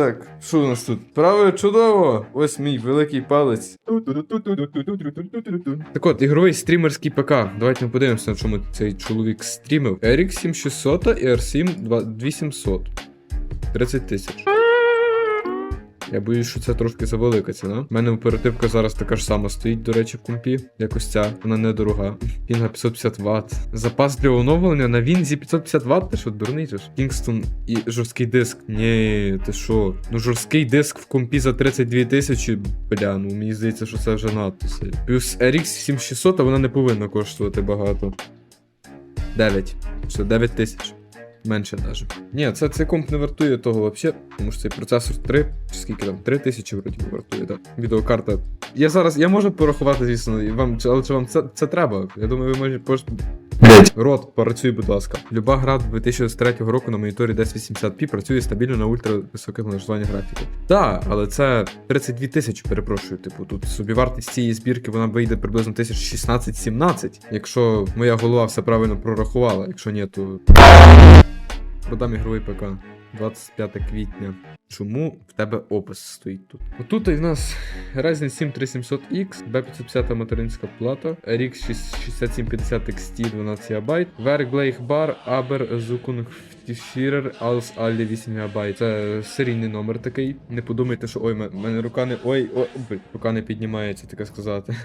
Так, що у нас тут? Праве чудово! Ось мій великий палець. Так от, ігровий стрімерський ПК. Давайте ми подивимося, на чому цей чоловік стрімив. RX 7600 і R7 2700. 30 тисяч. Я боюсь, що це трошки завелика ціна. У мене оперативка зараз така ж сама стоїть, до речі, в компі. Якось ця, вона недорога. Пінга 550 Вт. Запас для оновлення на Вінзі 550 Вт. Ти що, дурний ж? Кінгстон і жорсткий диск. Ні, ти що? Ну жорсткий диск в компі за 32 тисячі. Бля, ну мені здається, що це вже надто сильно. Плюс RX 7600, а вона не повинна коштувати багато. 9. Все, 9 тисяч. Менше даже. Ні, це цей комп не вартує того взагалі, тому що цей процесор 3, чи скільки там, 3 тисячі вроді вартує, так. Відеокарта. Я зараз, я можу порахувати, звісно, вам, але чи вам це, це треба? Я думаю, ви можете можете. Рот, працюй, будь ласка. Люба гра 2023 року на моніторі 1080p працює стабільно на ультрависоких налаштуваннях графіки. Так, але це 32 тисячі, перепрошую. Типу, тут собівартість цієї збірки вона вийде приблизно 1016-17, якщо моя голова все правильно прорахувала. Якщо ні, то Продам ігровий ПК. 25 квітня. Чому в тебе опис стоїть тут? Отут і в нас Ryzen 7 3700X, B550 материнська плата, RX 6750 XT 12 ГБ, Werk Blake Bar, Aber Zukunft Führer als alle 8 ГБ. Це серійний номер такий. Не подумайте, що ой, в мене рука не. Ой, ой, блін, рука не піднімається, таке сказати.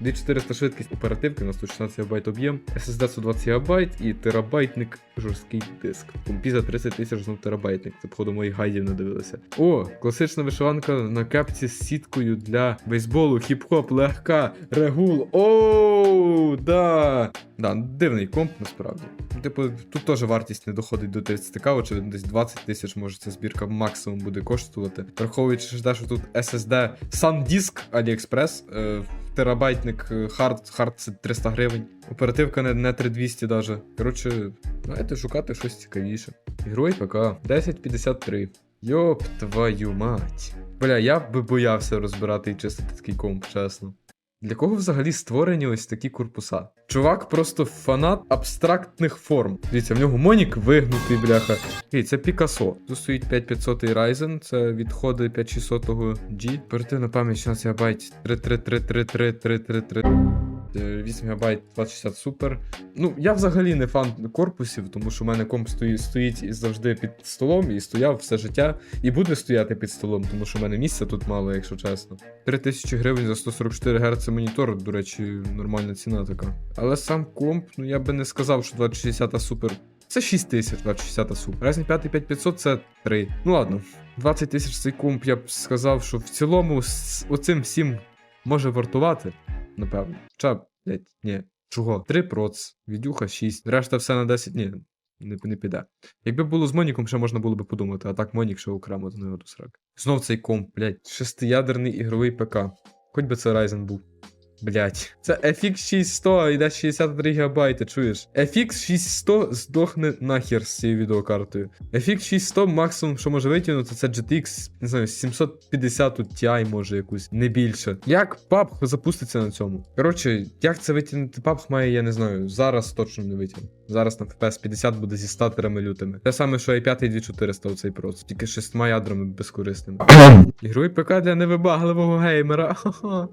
2400 швидкість оперативки на 116 ГБ об'єм, SSD 120 ГБ і терабайтник жорсткий диск. Компі за 30 тисяч знов терабайтник. Це походу моїх гайдів не дивилися. О, класична вишиванка на кепці з сіткою для бейсболу, хіп-хоп, легка, регул. Оу, да. Да, дивний комп насправді. Ну, Типу, тут теж вартість не доходить до 30к, очевидно, десь 20 тисяч може ця збірка максимум буде коштувати. Враховуючи, те, що тут SSD SanDisk AliExpress, е, терабайтник е, хард, хард це 300 гривень. Оперативка не, не 3200 даже. Коротше, знаєте, шукати щось цікавіше. Ігровий ПК 1053. Йоп твою мать. Бля, я б боявся розбирати і чистити такий комп, чесно. Для кого взагалі створені ось такі корпуса? Чувак просто фанат абстрактних форм. Дивіться, в нього монік вигнутий, бляха. Окей, це Пікасо. Тут стоїть 5500 Ryzen, це відходи 5600 G. Оперативна пам'ять 16 ГБ 333333333. 8 ГБ 2060 Super. Ну, я взагалі не фан корпусів, тому що в мене комп стоїть, стоїть завжди під столом, і стояв все життя, і буде стояти під столом, тому що в мене місця тут мало, якщо чесно. 3000 гривень за 144 Гц монітор, до речі, нормальна ціна така. Але сам комп, ну я би не сказав, що 2060 Super. Це 6 тисяч 2060 Super. Ryzen 5 5500 це 3. Ну ладно, 20 тисяч цей комп, я б сказав, що в цілому з оцим всім може вартувати, напевно. Хоча, блять, ні. Чого? 3 проц, відюха 6, решта все на 10, ні, не, не піде. Якби було з Моніком, ще можна було би подумати, а так Монік ще окремо до нього до срак. Знов цей комп, блять, шестиядерний ігровий ПК. Хоч би це Ryzen був. Блять, це FX 6100, йде 63 ГБ, чуєш? FX 6100 здохне нахер з цією відеокартою. FX 6100 максимум, що може витягнути, це GTX, не знаю, 750 Ti може якусь, не більше. Як PUBG запуститься на цьому? Коротше, як це витягнути PUBG має, я не знаю. Зараз точно не витягну. Зараз на FPS 50 буде зі статерами лютими. Те саме, що i5 і 2400 оцей проц. Тільки з шестьма ядрами безкорисними. Ігровий ПК для невибагливого геймера. Ха-ха.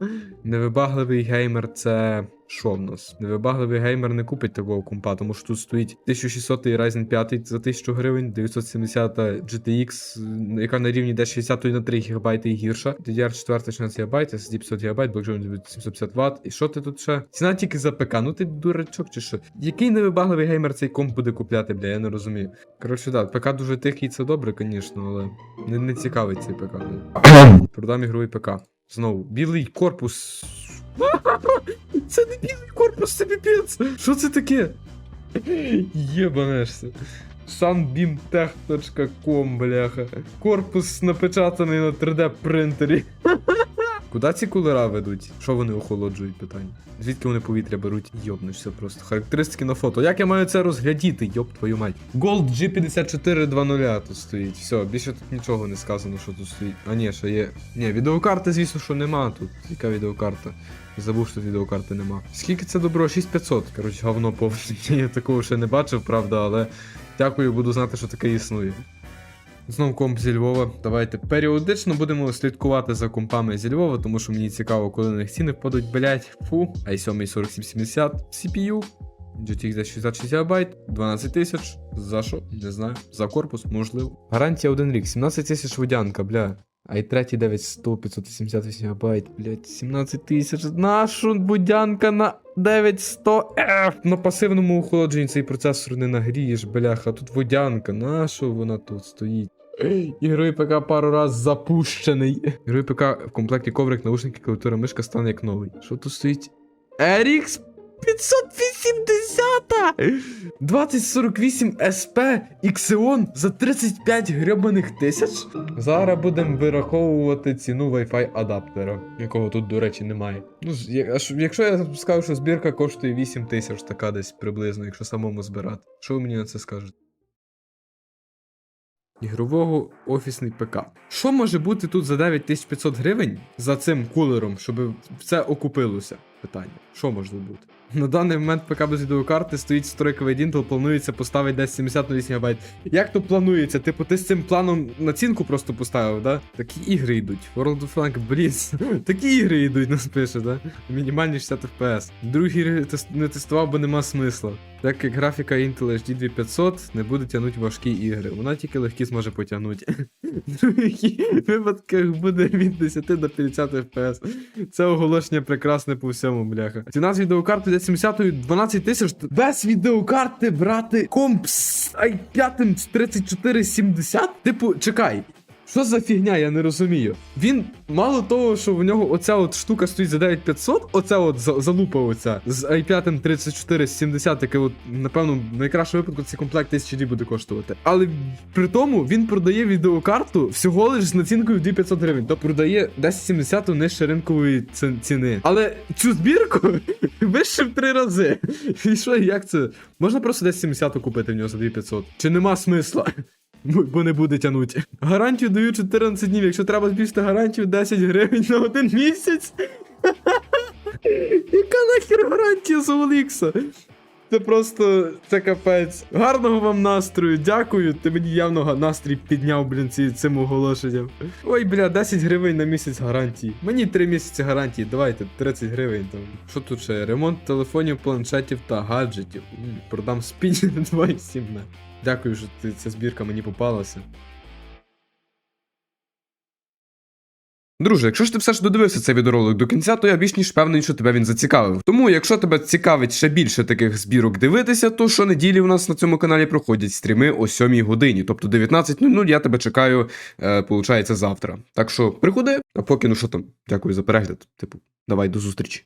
Невибагливий геймер це. Що в нас? Невибагливий геймер не купить такого компа, тому що тут стоїть 1600 Ryzen 5 за 1000 гривень, 970 GTX, яка на рівні де 60 на 3 ГБ і гірша. DDR4 16 ГБ, SSD 500 ГБ, Blackstone 750 Вт. І що ти тут ще? Ціна тільки за ПК. Ну ти дурачок чи що? Який невибагливий геймер цей комп буде купляти, бля, я не розумію. Коротше, так, ПК дуже тихий, це добре, звісно, але не, не цікавий цей ПК. Продам ігровий ПК. Знову, білий корпус. Це не білий корпус, це піпець. Що це таке? Єбанешся. sunbeamtech.com, бляха. Корпус напечатаний на 3D принтері. Куди ці кулера ведуть? Що вони охолоджують питання? Звідки вони повітря беруть? Йобнешся просто. Характеристики на фото. Як я маю це розглядіти, йоб твою мать. Gold G5420 тут стоїть. Все, більше тут нічого не сказано, що тут стоїть. А ні, ще є. Ні, відеокарти, звісно, що нема тут. Яка відеокарта? Забув, що відеокарти нема. Скільки це добро? 6500. Коротше, говно повне. Я такого ще не бачив, правда, але дякую, буду знати, що таке існує. Знов комп зі Львова. Давайте періодично будемо слідкувати за компами зі Львова, тому що мені цікаво, коли на них ціни впадуть, блять. Фу. i7 4770 CPU. GTX 60 ГБ, 12 тисяч. За що? Не знаю. За корпус, можливо. Гарантія 1 рік, 17 тисяч водянка, бля. А й третій 9100, 588 ГБ, блять, 17 тисяч. Нашу будянка на 9100 F. На пасивному охолодженні цей процесор не нагрієш, бляха. Тут водянка. Нащо вона тут стоїть? Ігровий ПК пару раз запущений. Ігровий ПК в комплекті коврик, наушники, клавіатура, мишка стане як новий. Що тут стоїть? RX 580! 2048 SP Xeon за 35 гребаних тисяч. Зараз будемо вираховувати ціну Wi-Fi адаптера, якого тут, до речі, немає. Ну, якщо я скажу, що збірка коштує 8 тисяч, така десь приблизно, якщо самому збирати. Що ви мені на це скажете? Ігрового офісний ПК. Що може бути тут за 9500 гривень за цим кулером, щоб це окупилося? Питання. Що може бути? На даний момент ПК без відеокарти стоїть стройковий Intel, планується поставити десь 70 на 8 ГБ. Як то планується? Типу, ти з цим планом націнку просто поставив, да? Такі ігри йдуть. World of Tanks, блін. Такі ігри йдуть, нас пише, да? Мінімальні 60 FPS. Другі ігри не тестував, бо нема смисла. Так як графіка Intel HD 2500 не буде тягнути важкі ігри. Вона тільки легкі зможе потягнути. В випадках буде від 10 до 50 FPS. Це оголошення прекрасне по всьому, бляха. Ціна з відеокарти для 70 12 тисяч. Без відеокарти брати комп з i5 з 3470? Типу, чекай. Що за фігня, я не розумію. Він мало того, що в нього оця от штука стоїть за 9500, оця от залупа оця з i5 3470, яке от, напевно, в найкращому випадку цей комплект 1000D буде коштувати. Але при тому він продає відеокарту всього лиш з націнкою в 2500 гривень. Тобто продає 1070 нижче ринкової ціни. Але цю збірку вище в три рази. І що, як це? Можна просто 1070 купити в нього за 2500? Чи нема смисла? Бо не буде тянути. Гарантію даю 14 днів. Якщо треба збільшити гарантію 10 гривень на один місяць. Яка нахер гарантія з OLX? Це просто це капець. Гарного вам настрою, дякую. Ти мені явно настрій підняв, блін, цим оголошенням. Ой, бля, 10 гривень на місяць гарантії. Мені 3 місяці гарантії, давайте 30 гривень там. Що тут ще? Ремонт телефонів, планшетів та гаджетів. Продам спінь 2,7 на. Дякую, що ти, ця збірка мені попалася. Друже, якщо ж ти все ж додивився цей відеоролик до кінця, то я більш ніж певний, що тебе він зацікавив. Тому, якщо тебе цікавить ще більше таких збірок дивитися, то щонеділі у нас на цьому каналі проходять стріми о 7 годині, тобто 19.00 я тебе чекаю, е, получається, завтра. Так що приходи, а поки ну що там, дякую за перегляд. Типу, давай до зустрічі.